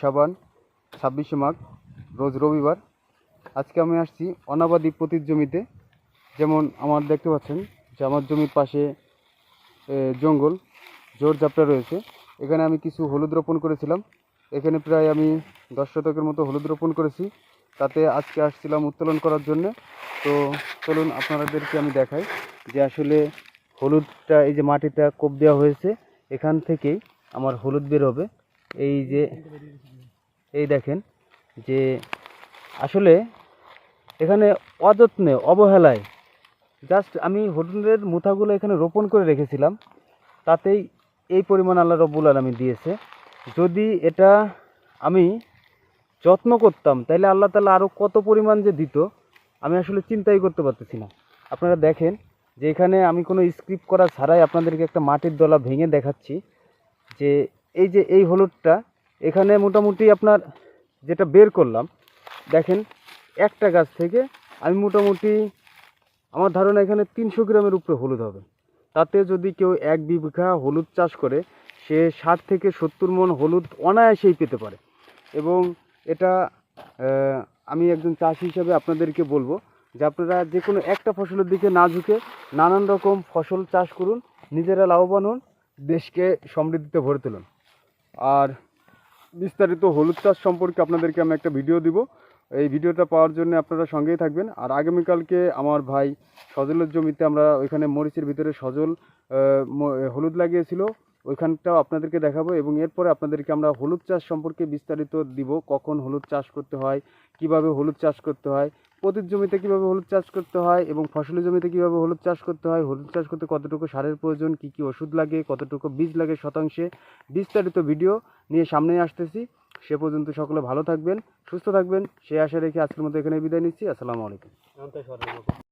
সাবান, ছাব্বিশে মাঘ, রোজ রবিবার। আজকে আমি আসছি অনাবাদি পতির জমিতে। যেমন আমার দেখতে পাচ্ছেন যে আমার জমির পাশে জঙ্গল, জোর জাপটা রয়েছে। এখানে আমি কিছু হলুদ রোপণ করেছিলাম। এখানে প্রায় আমি দশ শতকের মতো হলুদ রোপণ করেছি। তাতে আজকে আসছিলাম উত্তোলন করার জন্য। তো চলুন আপনাদেরকে আমি দেখাই যে আসলে হলুদটা, এই যে মাটিটা কোপ দেওয়া হয়েছে, এখান থেকেই আমার হলুদ বের হবে। এই যে এই দেখেন যে আসলে এখানে অযত্নে, অবহেলায় জাস্ট আমি হলুদের মুথাগুলো এখানে রোপণ করে রেখেছিলাম। তাতেই এই পরিমাণ আল্লাহ রব্বুল আলমী দিয়েছে। যদি এটা আমি যত্ন করতাম তাহলে আল্লাহ তালা আরও কত পরিমাণ যে দিত, আমি আসলে চিন্তাই করতে পারতেছি না। আপনারা দেখেন যে এখানে আমি কোনো স্ক্রিপ্ট করা ছাড়াই আপনাদেরকে একটা মাটির দলা ভেঙে দেখাচ্ছি যে এই যে এই হলুদটা এখানে মোটামুটি আপনার যেটা বের করলাম, দেখেন একটা গাছ থেকে আমি মোটামুটি আমার ধারণা এখানে তিনশো গ্রামের উপরে হলুদ হবে। তাতে যদি কেউ এক বিঘা হলুদ চাষ করে, সে ষাট থেকে সত্তর মন হলুদ অনায়াসেই পেতে পারে। এবং এটা আমি একজন চাষি হিসাবে আপনাদেরকে বলব যে আপনারা যে কোনো একটা ফসলের দিকে না ঝুঁকে নানান রকম ফসল চাষ করুন, নিজেরা লাভবান হন, দেশকে সমৃদ্ধিতে ভরে তুলুন। আর বিস্তারিত হলুদ চাষ সম্পর্কে আপনাদেরকে আমি একটা ভিডিও দিব। এই ভিডিওটা পাওয়ার জন্য আপনারা সঙ্গেই থাকবেন। আর আগামীকালকে আমার ভাই সজলের জমিতে আমরা ওইখানে মরিচের ভিতরে সজল হলুদ লাগিয়েছিল, ওইখানটাও আপনাদেরকে দেখাবো এবং এরপরে আপনাদেরকে আমরা হলুদ চাষ সম্পর্কে বিস্তারিত দিব। কখন হলুদ চাষ করতে হয়, কীভাবে হলুদ চাষ করতে হয় প্রতির জমিতে কীভাবে হলুদ চাষ করতে হয় এবং ফসলের জমিতে কীভাবে হলুদ চাষ করতে হয়, হলুদ চাষ করতে কতটুকু সারের প্রয়োজন, কী কী ওষুধ লাগে, কতটুকু বীজ লাগে শতাংশে, বিস্তারিত ভিডিও নিয়ে সামনে আসতেছি। সে পর্যন্ত সকলে ভালো থাকবেন, সুস্থ থাকবেন সে আশা রেখে আজকের মতো এখানে বিদায় নিচ্ছি, আসসালামু আলাইকুম।